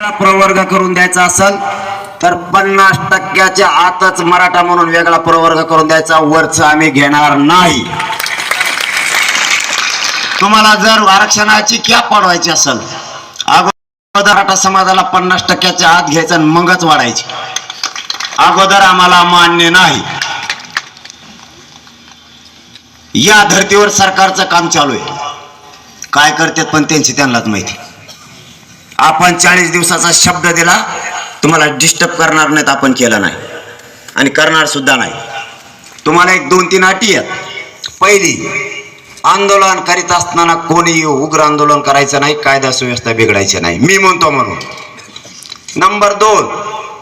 प्रवर्ग करून द्यायचा असेल तर पन्नास टक्क्याच्या आतच मराठा म्हणून वेगळा प्रवर्ग करून द्यायचा. वरच आम्ही घेणार नाही. तुम्हाला जर आरक्षणाची कॅप वाढवायची असेल अगोदर मराठा समाजाला पन्नास टक्क्याच्या आत घ्यायचं आणि मगच वाढायची. अगोदर आम्हाला मान्य नाही. या धर्तीवर सरकारचं काम चालू आहे. काय करतात पण त्यांची त्यांनाच माहिती. आपण चाळीस दिवसाचा शब्द दिला तुम्हाला डिस्टर्ब करणार नाहीत आपण केलं नाही. आणि करणार सुद्धा नाही. तुम्हाला एक दोन तीन अटी आहेत. पहिली आंदोलन करीत असताना कोणी उग्र आंदोलन करायचं नाही कायदा सुव्यवस्था बिघडायची नाही. मी म्हणतो म्हणून. नंबर दोन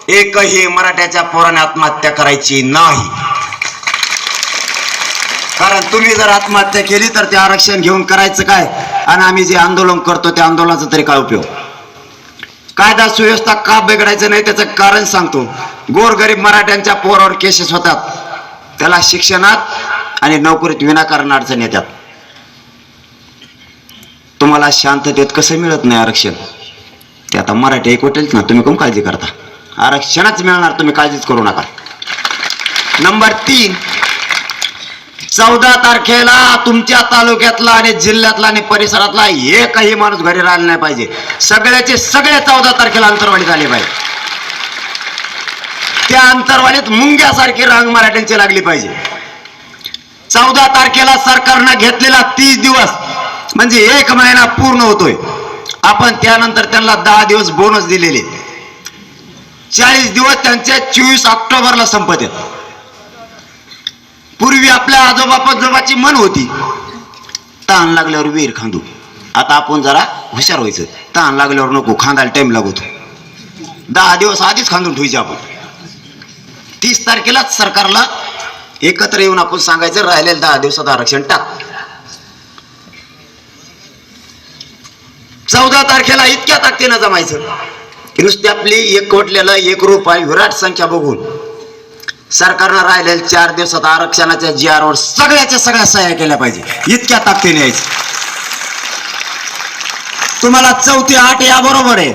एकही मराठ्याच्या पोराने आत्महत्या करायची नाही. कारण तुम्ही जर आत्महत्या केली तर ते आरक्षण घेऊन करायचं काय? आणि आम्ही जे आंदोलन करतो त्या आंदोलनाचा तरी काय उपयोग? कायदा सुव्यवस्था का बिघडायचं नाही त्याचं कारण सांगतो. गोरगरीब मराठ्यांच्या पोरावर केसेस होतात. त्याला शिक्षणात आणि नोकरीत विनाकारण अडचण येतात. तुम्हाला शांततेत कसं मिळत नाही आरक्षण? ते आता मराठी एकवटेलच ना तुम्ही कोण काळजी करता? आरक्षणच मिळणार तुम्ही काळजीच करू नका. नंबर तीन चौदा तारखेला तुमच्या तालुक्यातला आणि जिल्ह्यातला आणि परिसरातला एकही माणूस घरी राहिला नाही पाहिजे. सगळ्याचे सगळे चौदा तारखेला अंतरवाडीत आले पाहिजे. त्या अंतरवाडीत मुंग्यासारखी रांग मराठ्यांची लागली पाहिजे. चौदा तारखेला सरकारनं घेतलेला तीस दिवस म्हणजे एक महिना पूर्ण होतोय. आपण त्यानंतर त्यांना दहा दिवस बोनस दिलेले. चाळीस दिवस त्यांचे चोवीस ऑक्टोबरला संपत आहेत पूर्वी आपल्या आजोबा पजोबाची मन होती. ताण लागल्यावर वीर खांदू. आता आपण जरा हुशार व्हायचं. ताण लागल्यावर नको खांदायला टाइम लागतो. दहा दिवस आधीच खांदून ठेवायचे आपण. तीस तारखेलाच सरकारला एकत्र येऊन आपण सांगायचं राहिलेलं दहा दिवसात आरक्षण टाक. चौदा तारखेला इतक्या ताकदीनं जमायचं. नुसती आपली एक कोटलेलं एक रुपये विराट संख्या बघून. सरकारनं राहिलेल्या चार दिवसात आरक्षणाच्या जी वर सगळ्याच्या सगळ्या सह्या केल्या पाहिजे. इतक्या ताकदीने यायचं. तुम्हाला चौथी आठ या बरोबर आहे.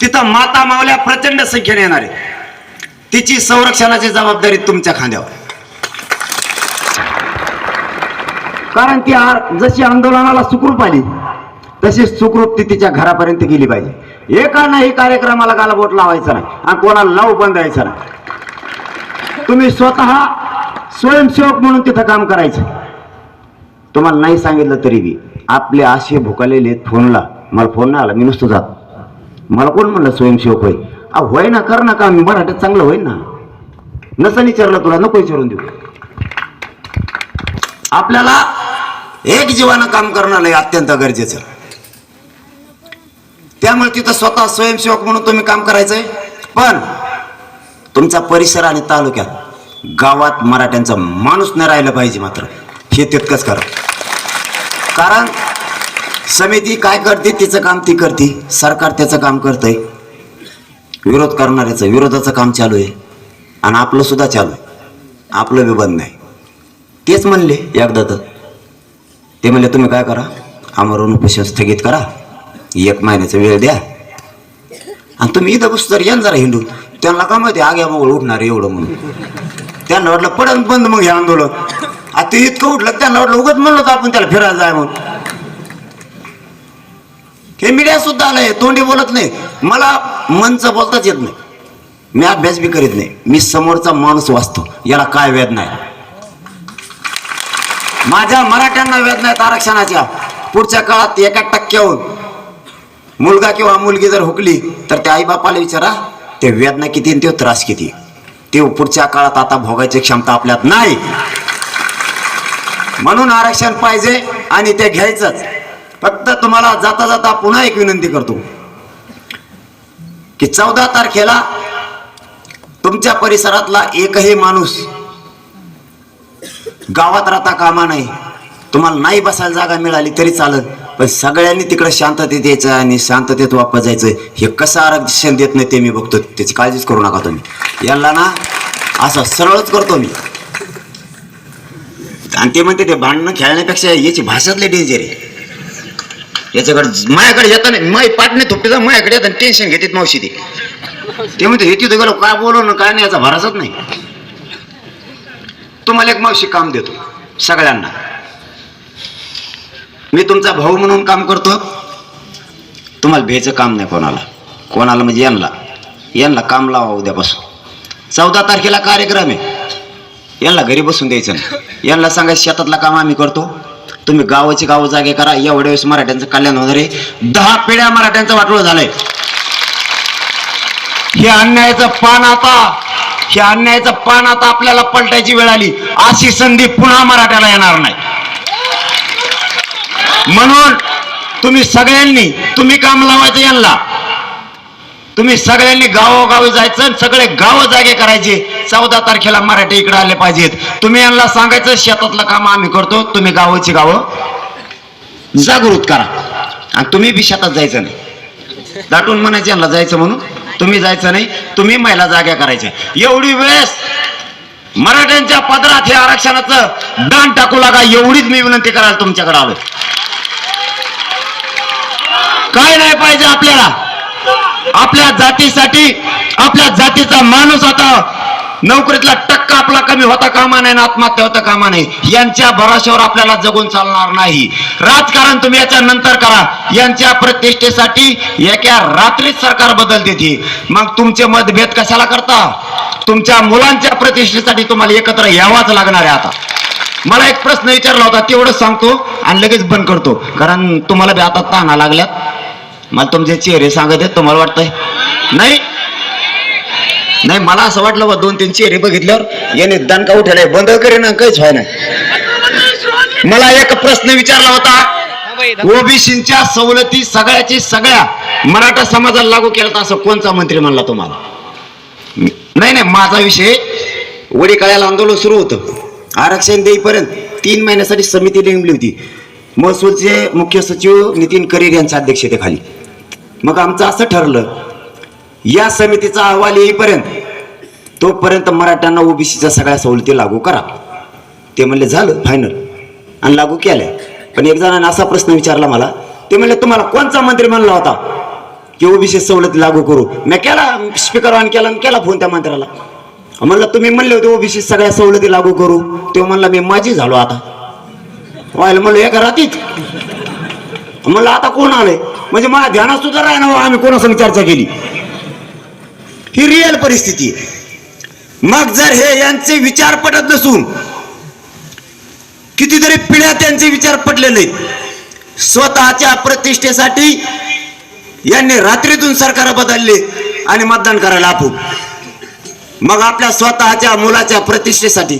तिथं माता मावल्या प्रचंड संख्येने येणार आहे. तिची संरक्षणाची जबाबदारी तुमच्या खांद्यावर. कारण ती जशी आंदोलनाला सुखरूप आली तशी सुखरूप ती तिच्या घरापर्यंत गेली पाहिजे. एका नाही कार्यक्रमाला गालबोट लावायचा नाही आणि कोणाला लावू बंद द्यायचा नाही. तुम्ही स्वतः स्वयंसेवक म्हणून तिथं काम करायचं. तुम्हाला नाही सांगितलं तरी बी आपले आशे भुकालेले आहेत फोनला मला फोन नाही आला मी नुसतं जात. मला कोण म्हणलं स्वयंसेवक होय? अहो होय ना कर ना काम मराठ्यात चांगलं होईल ना. नसं विचारलं तुला नको विचारून देऊ. आपल्याला एक जीवानं काम करणं लय अत्यंत गरजेचं. त्यामुळे तिथं स्वतः स्वयंसेवक म्हणून तुम्ही काम करायचंय. पण तुमचा परिसर आणि तालुक्यात गावात मराठ्यांचा माणूस नाही राहिलं पाहिजे मात्र. हे तितकंच करा कारण समिती काय करते तिचं काम ती करते. सरकार त्याचं काम करतंय. विरोध करणाऱ्याचं विरोधाचं काम चालू आहे. आणि आपलं सुद्धा चालू आहे. आपलं बी बंद नाही. तेच म्हणले एकदा तर. ते म्हणले तुम्ही काय करा? आमरण उपोषण स्थगित करा. एक महिन्याचा वेळ द्या. आणि तुम्ही इथं बस तर या जरा हिंडून त्यांना काय माहिती आग्या मग उठणार एवढं म्हणून. त्यांना वाटलं पडन बंद मग हे आंदोलन. आता ते इतकं उठलं त्यांना वाटलं उगत म्हणलं तर आपण त्याला फिरायला जाय म्हणून. हे मीडिया सुद्धा आलंय तोंडी बोलत नाही. मला मनचं बोलताच येत नाही. मी अभ्यास बी करीत नाही. मी समोरचा माणूस वाचतो. याला काय वेदना आहे माझ्या मराठ्यांना वेदना आहेत आरक्षणाच्या. पुढच्या काळात एका टक्क्याहून मुलगा किंवा मुलगी जर हुकली तर त्या आईबापाला विचारा ते वेदना किती आणि ते त्रास किती. ते पुढच्या काळात आता भोगायची क्षमता आपल्यात नाही. म्हणून आरक्षण पाहिजे आणि ते घ्यायचंच. फक्त तुम्हाला जाता जाता पुन्हा एक विनंती करतो. की चौदा तारखेला तुमच्या परिसरातला एकही माणूस गावात राहता कामा नाही तुम्हाला नाही बसायला जागा मिळाली तरी चालत पण सगळ्यांनी तिकडे शांततेत यायचं आणि शांततेत वापस जायचं. हे कसं आरक्षण देत नाही ते मी बघतो. त्याची काळजीच करू नका तुम्ही. यांना ना असं सरळच करतो मी. आणि ते म्हणते ते भांडणं खेळण्यापेक्षा याची भाषातले डेंजर आहे. याच्याकडे माझ्याकडे येताना नाही. माई पाटणे थोपटीचा माझ्याकडे येताना टेन्शन घेतात मावशी ते. ते म्हणते हे तिथं गेलो काय बोलवणं काय नाही याचा भरासच नाही. तुम्हाला एक मावशी काम देतो. सगळ्यांना. मी तुमचा भाऊ म्हणून काम करतो. तुम्हाला भेचं काम नाही कोणाला. कोणाला म्हणजे यांना. यांना काम लावा उद्यापासून. चौदा तारखेला कार्यक्रम आहे. यांना घरी बसून द्यायचं नाही. यांना सांगायचं शेतातला काम आम्ही करतो. तुम्ही गावाची गाव जागे करा. एवढ्या वेळेस मराठ्यांचं कल्याण होणार आहे. दहा पिढ्या मराठ्यांचं वाटोळ झालंय. हे अन्यायाचं पान आता. हे अन्यायाचं पान आता आपल्याला पलटायची वेळ आली. अशी संधी पुन्हा मराठ्याला येणार नाही. म्हणून तुम्ही सगळ्यांनी तुम्ही काम लावायचं यांना. तुम्ही सगळ्यांनी गावोगावी जायचं आणि सगळे गाव जागे करायचे. चौदा तारखेला मराठी इकडे आले पाहिजेत. तुम्ही यांना सांगायचं शेतातलं काम आम्ही करतो तुम्ही गावाची गावं जागृत करा. आणि तुम्ही बी शेतात जायचं नाही. दाटून म्हणायचं यांना जायचं म्हणून. तुम्ही जायचं नाही तुम्ही महिला जाग्या करायच्या. एवढी वेळेस मराठ्यांच्या पदरात हे आरक्षणाचं दान टाकू लागा एवढीच मी विनंती करायला तुमच्याकडे आलो काय नाही पाहिजे आपल्याला. आपल्या जातीसाठी आपल्या जातीचा माणूस आता नोकरीतला टक्का आपला कमी होता कामा नाही ना आत्महत्या होता कामा नाही. यांच्या भराशावर आपल्याला जगून चालणार नाही. राजकारण तुम्ही याच्या नंतर करा. यांच्या प्रतिष्ठेसाठी एका रात्रीत सरकार बदलते ती मग तुमचे मतभेद कशाला करता? तुमच्या मुलांच्या प्रतिष्ठेसाठी तुम्हाला एकत्र यावाच लागणार आहे आता. मला एक प्रश्न विचारला होता तेवढंच सांगतो आणि लगेच बंद करतो. कारण तुम्हाला बी आता ताना लागल्यात. मला तुमचे चेहरे सांगत आहेत तुम्हाला वाटतंय? नाही. नाही मला असं वाटलं बा दोन तीन चेहरे बघितल्यावर याने दणका उठायला बंद करेन काहीच व्हाय ना मला एक प्रश्न विचारला होता. ओबीसीच्या सवलती सगळ्याची सगळ्या मराठा समाजाला लागू केला तर असं कोणचा मंत्री म्हणला तुम्हाला? नाही नाही माझा विषय वडी काळ्याला आंदोलन सुरू होतं. आरक्षण देईपर्यंत तीन महिन्यासाठी समिती नेमली होती. महसूलचे मुख्य सचिव नितीन करीर यांच्या अध्यक्षतेखाली. मग आमचं असं ठरलं या समितीचा अहवाल येईपर्यंत तोपर्यंत मराठ्यांना ओबीसीच्या सगळ्या सवलती लागू करा. ते म्हणले झालं फायनल आणि लागू केल्या. पण एक जणांनी असा प्रश्न विचारला मला ते म्हणले तुम्हाला कोणचा मंत्री म्हणला होता की ओबीसी सवलती लागू करू? मी केला स्पीकर ऑन केला आणि केला फोन त्या मंत्र्याला. म्हणलं तुम्ही म्हणले होते ओबीसी सगळ्या सवलती लागू करू. तेव्हा म्हणला मी माझी झालो आता. व्हायला म्हणलं एका रात्रीत म्हणलं आता कोण आलंय? म्हणजे मला ध्यानात सुद्धा राहणार ना आम्ही कोणासंग चर्चा केली. ही रिअल परिस्थिती मग जर हे यांचे विचार पटत नसून कितीतरी पिढ्या त्यांचे विचार पटलेले. स्वतःच्या प्रतिष्ठेसाठी यांनी रात्रीतून सरकार बदलले आणि मतदान करायला आपण मग आपल्या स्वतःच्या मुलाच्या प्रतिष्ठेसाठी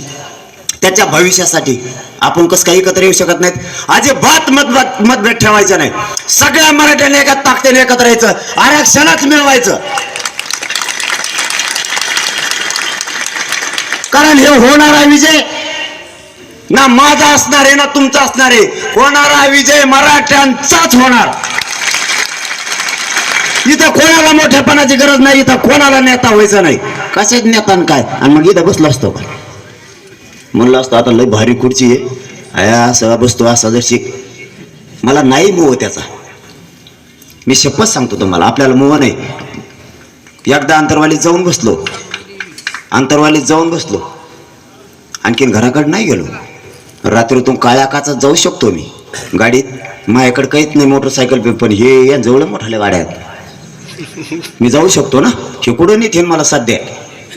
त्याच्या भविष्यासाठी आपण कसं काही एकत्र येऊ शकत नाहीत. अजिबात मतभेद मतभेद ठेवायचं नाही. सगळ्या मराठ्यांनी एका ताकदीने एकत्र यायचं. आरक्षणात मिळवायचं. कारण हे होणारा विजय. ना माझा असणार आहे ना तुमचा असणार आहे. होणारा विजय मराठ्यांचाच होणार. इथं कोणाला मोठेपणाची गरज नाही इथं कोणाला नेता व्हायचं नाही. कशाच नेतान काय? आणि मग इथं बसलो असतो का? म्हणलं असतं आता लय भारी खुर्ची आहे. आया सगळा बसतो असा जर शिक मला नाही मोह त्याचा. मी शपथ सांगतो तुम्हाला आपल्याला मोह नाही. एकदा अंतरवालीत जाऊन बसलो. अंतरवालीत जाऊन बसलो. आणखीन घराकडे नाही गेलो. रात्रीतून काळ्या काचात जाऊ शकतो मी. गाडीत माझ्याकडे काहीच नाही मोटरसायकल पण हे या जवळ मोठाल्या गाड्यात मी जाऊ शकतो ना? हे कुठं नेते मला सध्या?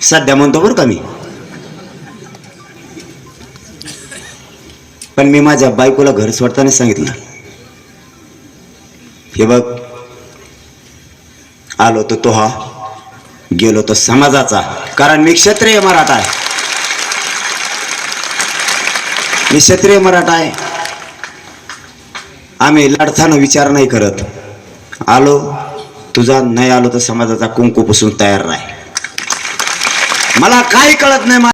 सध्या म्हणतो बरं का मी? पण मी माझ्या बायकोला घर सोडताना सांगितलं. हे बघ आलो तर तो हा गेलो तो समाजाचा कारण मी क्षत्रिय मराठा आहे. मी क्षत्रिय मराठा आहे. आम्ही लढताना विचार नाही करत. आलो तुझा नाही आलो तर समाजाचा कुंकू पुसून तयार नाही मला काही कळत नाही